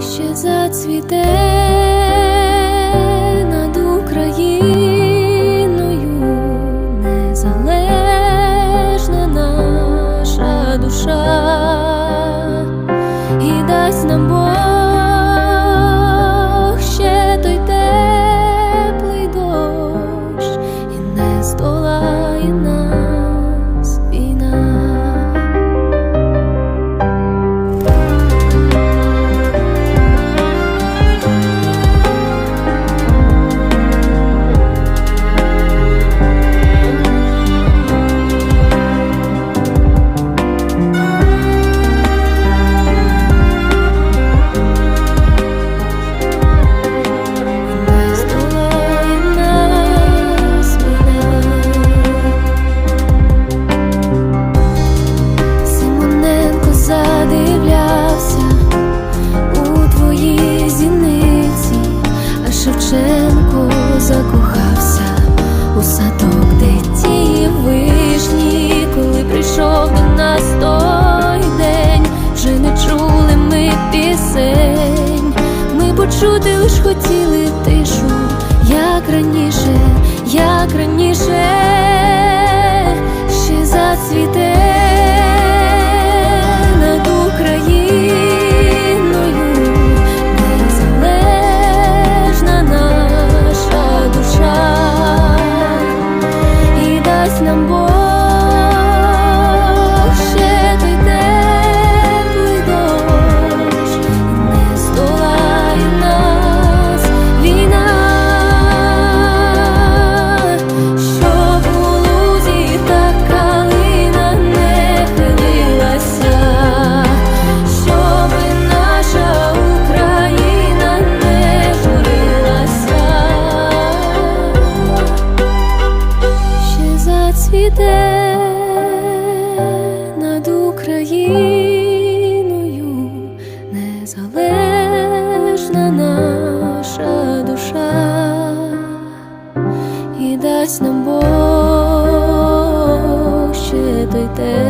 ще зацвіте над Україною. Незалежна наша душа. І дасть нам Бог садок, де ті вишні, коли прийшов до нас той день, вже не чули ми пісень. Ми почути лиш хотіли тишу, як раніше, як раніше, дасть нам Бог ще той те.